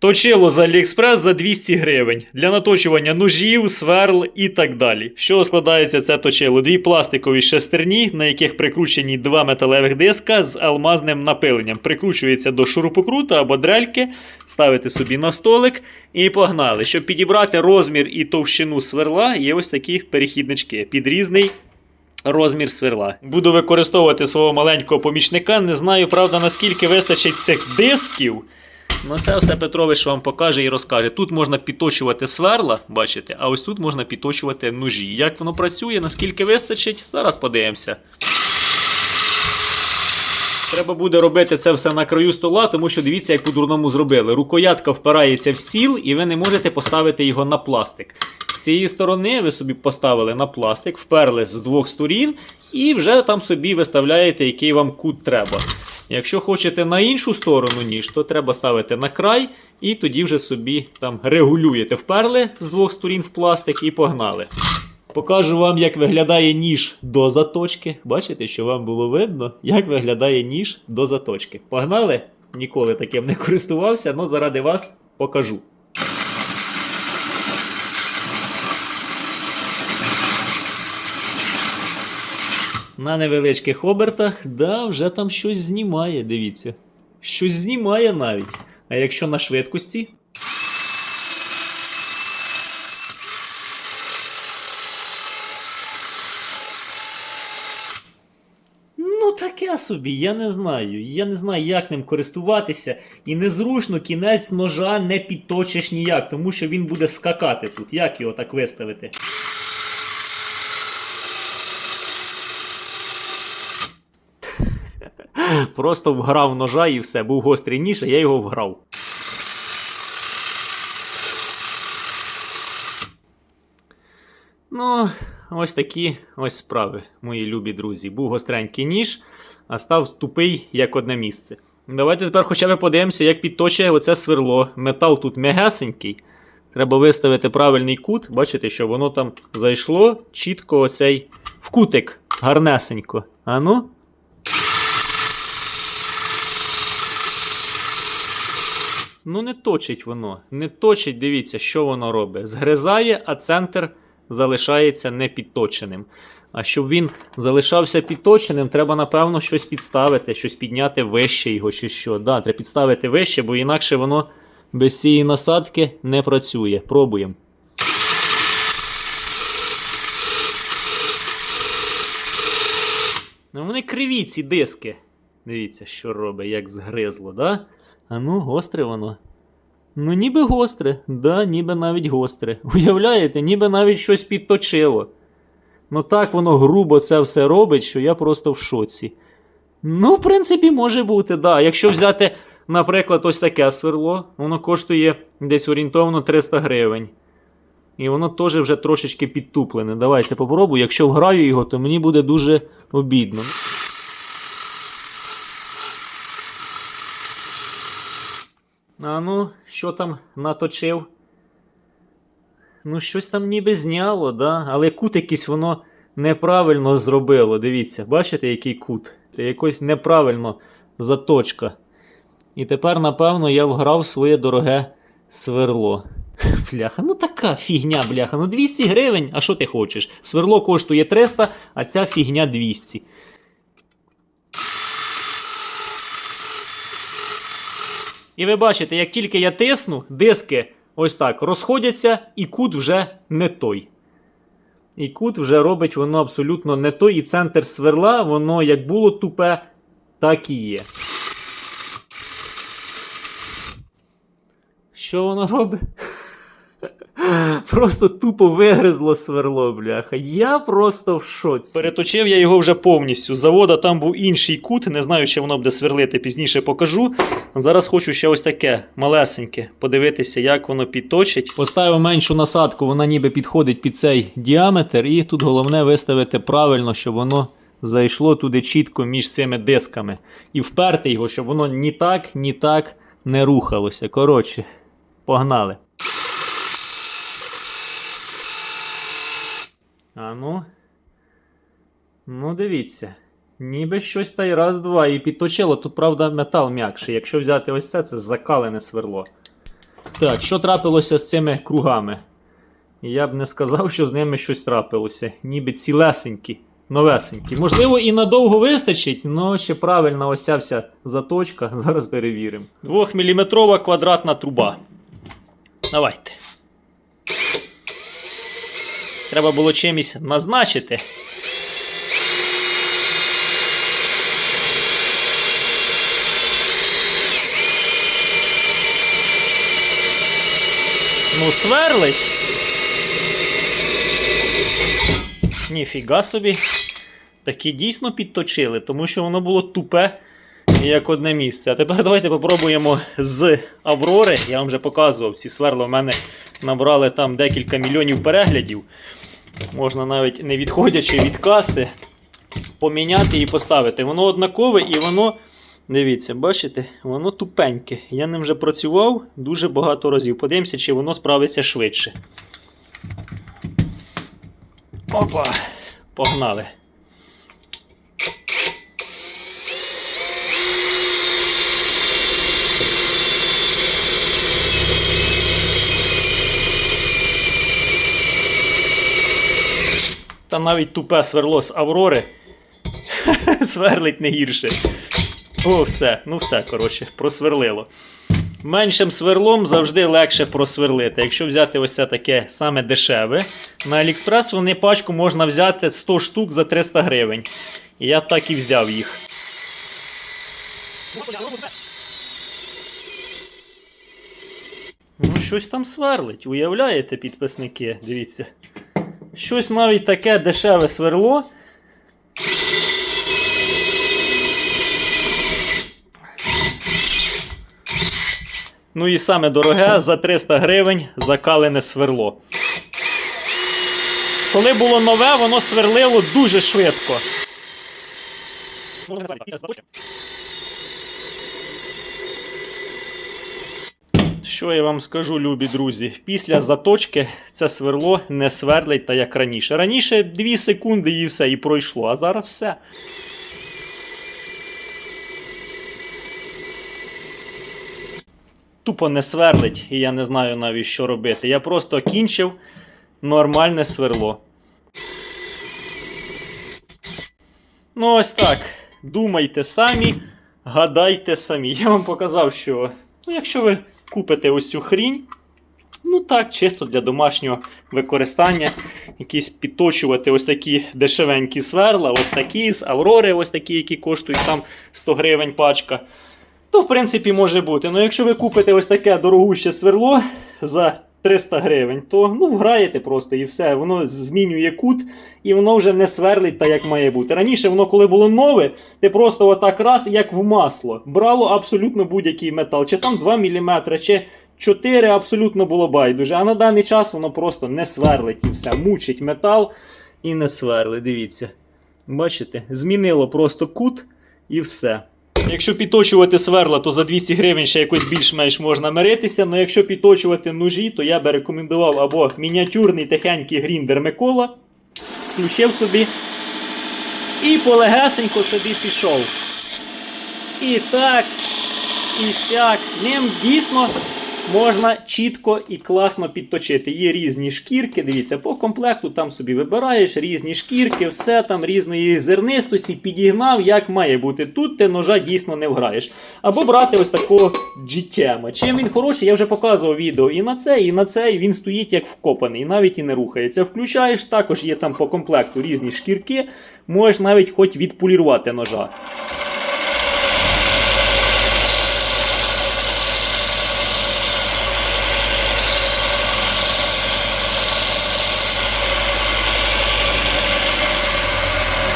Точило з Aliexpress за 200 гривень для наточування ножів, сверл і так далі. Чого складається це точило? Дві пластикові шестерні, на яких прикручені два металевих диска з алмазним напиленням. Прикручується до шурупокрута або дрельки, ставите собі на столик і погнали. Щоб підібрати розмір і товщину сверла, є ось такі перехіднички під різний розмір сверла. Буду використовувати свого маленького помічника. Не знаю, правда, наскільки вистачить цих дисків. Ну, це все Петрович вам покаже і розкаже. Тут можна підточувати сверла, бачите, а ось тут можна підточувати ножі. Як воно працює, наскільки вистачить, зараз подивимося. Треба буде робити це все на краю стола, тому що дивіться, як по-дурному зробили. Рукоятка впирається в стіл, і ви не можете поставити його на пластик. З цієї сторони ви собі поставили на пластик, вперли з двох сторін, і вже там собі виставляєте, який вам кут треба. Якщо хочете на іншу сторону ніж, то треба ставити на край, і тоді вже собі там регулюєте. Вперли з двох сторін в пластик і погнали. Покажу вам, як виглядає ніж до заточки. Бачите, що вам було видно, як виглядає ніж до заточки. Погнали? Ніколи таким не користувався, але заради вас покажу. На невеличких обертах, да, вже там щось знімає, дивіться. Щось знімає навіть. А якщо на швидкості. Ну, таке собі, я не знаю. Я не знаю, як ним користуватися. І незручно кінець ножа не підточиш ніяк, тому що він буде скакати тут. Як його так виставити? Просто вграв ножа і все. Був гострий ніж, а я його вграв. Ну, ось такі ось справи, мої любі друзі. Був гостренький ніж, а став тупий як одне місце. Давайте тепер хоча б подивимося, як підточує оце сверло. Метал тут м'ягесенький. Треба виставити правильний кут. Бачите, що воно там зайшло чітко оцей в кутик гарнесенько. А ну? Ну, не точить воно. Не точить, дивіться, що воно робить. Згризає, а центр залишається непідточеним. А щоб він залишався підточеним, треба, напевно, щось підставити, щось підняти вище його чи що. Да, треба підставити вище, бо інакше воно без цієї насадки не працює. Пробуємо. Ну, вони криві, ці диски. Дивіться, що робить, як згризло, да? А ну, гостре воно. Ну, ніби гостре, да, ніби навіть гостре. Уявляєте, ніби навіть щось підточило. Ну так воно грубо це все робить, що я просто в шоці. Ну, в принципі, може бути, да. Якщо взяти, наприклад, ось таке сверло, воно коштує десь орієнтовно 300 гривень. І воно теж вже трошечки підтуплене. Давайте попробую. Якщо вграю його, то мені буде дуже обідно. А ну, що там наточив? Ну, щось там ніби зняло, да? але кут якийсь воно неправильно зробило. Дивіться, бачите, який кут? Це якось неправильно заточка. І тепер, напевно, я вграв своє дороге сверло. Бляха, ну така фігня, бляха. Ну 200 гривень, а що ти хочеш? Сверло коштує 300, а ця фігня 200. І ви бачите, як тільки я тисну, диски ось так розходяться, і кут вже не той. І кут вже робить воно абсолютно не той. І центр сверла, воно як було тупе, так і є. Що воно робить? Просто тупо вигризло сверло, бляха. Я просто в шоці. Переточив я його вже повністю. З завода там був інший кут, не знаю, чи воно буде сверлити, пізніше покажу. Зараз хочу ще ось таке малесеньке подивитися, як воно підточить. Поставив меншу насадку, вона ніби підходить під цей діаметр, і тут головне виставити правильно, щоб воно зайшло туди чітко між цими дисками. І вперти його, щоб воно ні так, ні так не рухалося. Коротше, погнали. А ну. Ну, дивіться. Ніби щось та й раз-два і підточило. Тут, правда, метал м'якший. Якщо взяти ось це, це закалене сверло. Так, що трапилося з цими кругами? Я б не сказав, що з ними щось трапилося. Ніби цілесенькі, новесенькі. Можливо, і надовго вистачить, але ще правильна ось ця вся заточка. Зараз перевіримо. 2-мм квадратна труба. Давайте. Треба було чимось назначити. Ну, сверлить. Ніфіга собі. Такі дійсно підточили, тому що воно було тупе, як одне місце. А тепер давайте попробуємо з Аврори. Я вам вже показував, ці сверла в мене набрали там декілька мільйонів переглядів. Можна навіть не відходячи від каси, поміняти і поставити. Воно однакове і воно. Дивіться, бачите, воно тупеньке. Я ним вже працював дуже багато разів. Подивимося, чи воно справиться швидше. Опа! Погнали. Та навіть тупе сверло з Аврори сверлить не гірше. О, все, ну все, коротше, просверлило. Меншим сверлом завжди легше просверлити. Якщо взяти ось таке саме дешеве, на Aliexpress вони пачку можна взяти 100 штук за 300 гривень. І я так і взяв їх. Ну, щось там сверлить, уявляєте, підписники? Дивіться. Щось навіть таке дешеве сверло. Ну і саме дороге за 300 гривень закалене сверло. Коли було нове, воно сверлило дуже швидко. Що я вам скажу, любі друзі? Після заточки це сверло не сверлить та як раніше. Раніше 2 секунди і все, і пройшло, а зараз все. Тупо не сверлить, і я не знаю навіть, що робити. Я просто кінчив нормальне сверло. Ну, ось так. Думайте самі, гадайте самі. Я вам показав, що ну, якщо ви купите ось цю хрінь, ну так, чисто для домашнього використання, якісь підточувати ось такі дешевенькі сверла, ось такі з Аврори, ось такі, які коштують там 100 гривень пачка. То, в принципі, може бути. Ну, якщо ви купите ось таке дорогуще сверло за 300 гривень, то ну, вграєте просто і все. Воно змінює кут, і воно вже не сверлить так, як має бути. Раніше воно, коли було нове, ти просто отак раз, як в масло, брало абсолютно будь-який метал. Чи там 2 мм, чи 4 абсолютно було байдуже. А на даний час воно просто не сверлить і все. Мучить метал і не сверлить. Дивіться. Бачите? Змінило просто кут і все. Якщо підточувати сверла, то за 200 гривень ще якось більш-менш можна миритися. Але якщо підточувати ножі, то я би рекомендував або мініатюрний тихенький гріндер Микола. Включив собі. І полегесенько собі пішов. І так, і сяк. Ним дійсно можна чітко і класно підточити. Є різні шкірки, дивіться, по комплекту там собі вибираєш різні шкірки, все там різної зернистості, підігнав, як має бути. Тут ти ножа дійсно не вграєш. Або брати ось такого GTM. Чим він хороший, я вже показував відео і на це, і на це, і він стоїть як вкопаний, і навіть і не рухається. Включаєш, також є там по комплекту різні шкірки, можеш навіть хоч відполірувати ножа.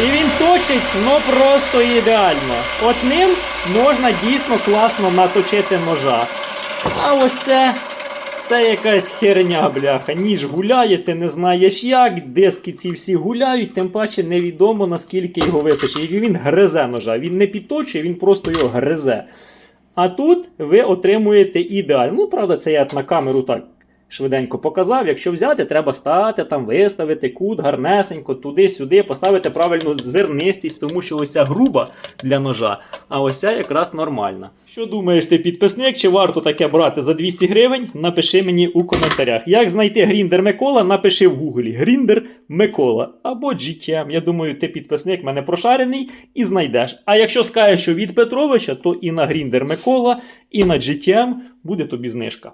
І він точить, ну просто ідеально. От ним можна дійсно класно наточити ножа. А ось це. Це якась херня, бляха. Ніж гуляє, ти не знаєш як, диски ці всі гуляють, тим паче невідомо наскільки його вистачить. І він гризе ножа. Він не підточує, він просто його гризе. А тут ви отримуєте ідеально. Ну, правда, це я на камеру так швиденько показав. Якщо взяти, треба стати там, виставити кут гарнесенько, туди-сюди, поставити правильну зернистість, тому що ось ця груба для ножа, а ось якраз нормальна. Що думаєш ти, підписник, чи варто таке брати за 200 гривень? Напиши мені у коментарях. Як знайти Гріндер Микола, напиши в гуглі Гріндер Микола або GTM. Я думаю, ти підписник мене прошарений і знайдеш. А якщо скажеш, що від Петровича, то і на Гріндер Микола, і на GTM буде тобі знижка.